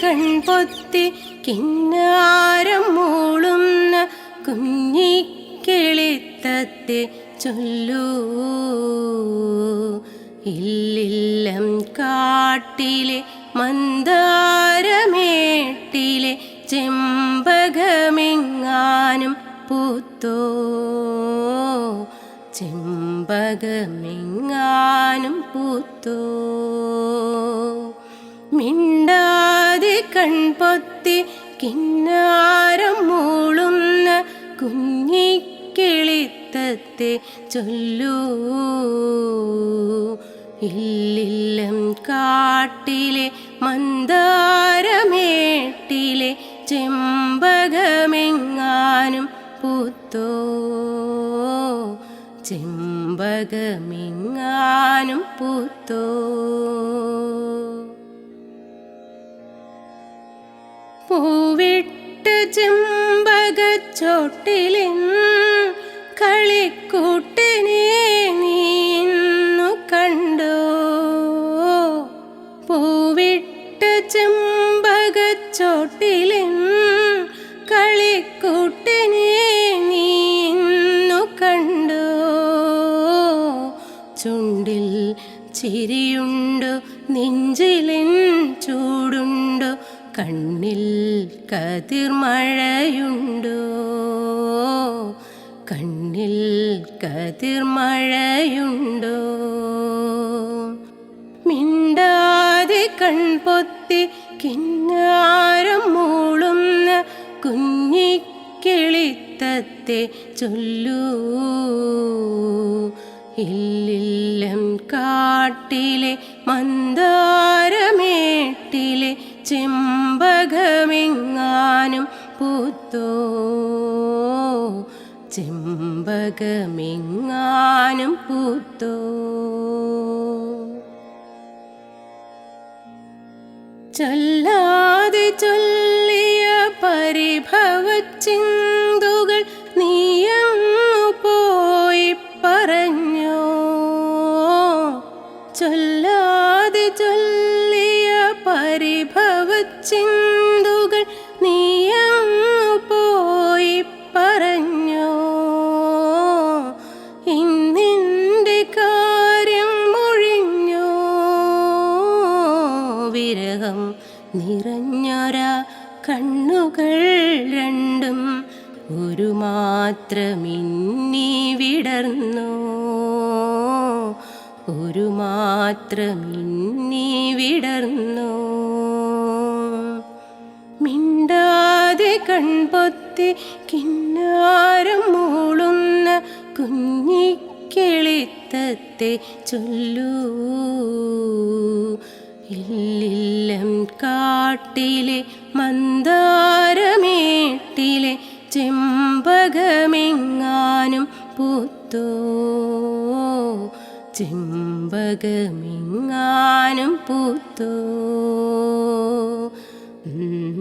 കൺപൊത്തി കിന്നാരം മൂളുന്ന കുഞ്ഞിക്കിളിത്തത്തെ ചൊല്ലൂ ഇല്ലില്ലം കാട്ടിലെ മന്ദാരമേട്ടിലെ ചെമ്പകമെങ്ങാനും പൂത്തോ ചെമ്പകമെങ്ങാനും പൂത്തോ മിണ്ടാതെ കൺപൊത്തി കിന്നാരം മൂളുന്ന കുഞ്ഞിക്കിളിത്തത്തെ ചൊല്ലൂ. ഇല്ലില്ലം കാട്ടിലെ മന്ദാരമേട്ടിലെ ചെമ്പകമെങ്ങാനും പൂത്തോ. ചെമ്പകമെങ്ങാനും പൂത്തോ. പൂവിട്ട് ചെമ്പകച്ചോട്ടിലിൻ കളിക്കൂട്ടിനെ നീന്നു കണ്ടോ. പൂവിട്ട് ചെമ്പകച്ചോട്ടിലിൻ കളിക്കൂട്ടിനെ നീന്നു കണ്ടോ. ചുണ്ടിൽ ചിരിയുണ്ടോ നെഞ്ചിലിൻ ചൂടുണ്ടോ. കണ്ണിൽ കതിർമഴയുണ്ടോ? കണ്ണിൽ കതിർമഴയുണ്ടോ? മിണ്ടാതെ കൺപൊത്തി കിന്നാരം മൂളുന്ന കുഞ്ഞിക്കിളിത്തത്തെ ചൊല്ലൂ. ഇല്ലില്ലം കാട്ടിലെ മന്ദാരമേട്ടിലെ ചെമ്പകമെങ്ങാനും പൂത്തോ? ചെമ്പകമെങ്ങാനും പൂത്തോ? ചൊല്ലാതെ വിരഹം നിറഞ്ഞൊരാ കണ്ണുകൾ രണ്ടും ഒരു മാത്രമിന്നി വിടർന്നു ഒരു മാത്രമിന്നി വിടർന്നു മിണ്ടാതെ കൺപൊത്തി കിന്നാരം മൂളുന്ന കുഞ്ഞിക്കിളിത്തത്തെ ചൊല്ലൂ. ഇല്ലില്ലം കാട്ടിലെ മന്ദാരമേട്ടിലെ ചെമ്പകമെങ്ങാനും പൂത്തോ ചെമ്പകമെങ്ങാനും പൂത്തോ. ഉം.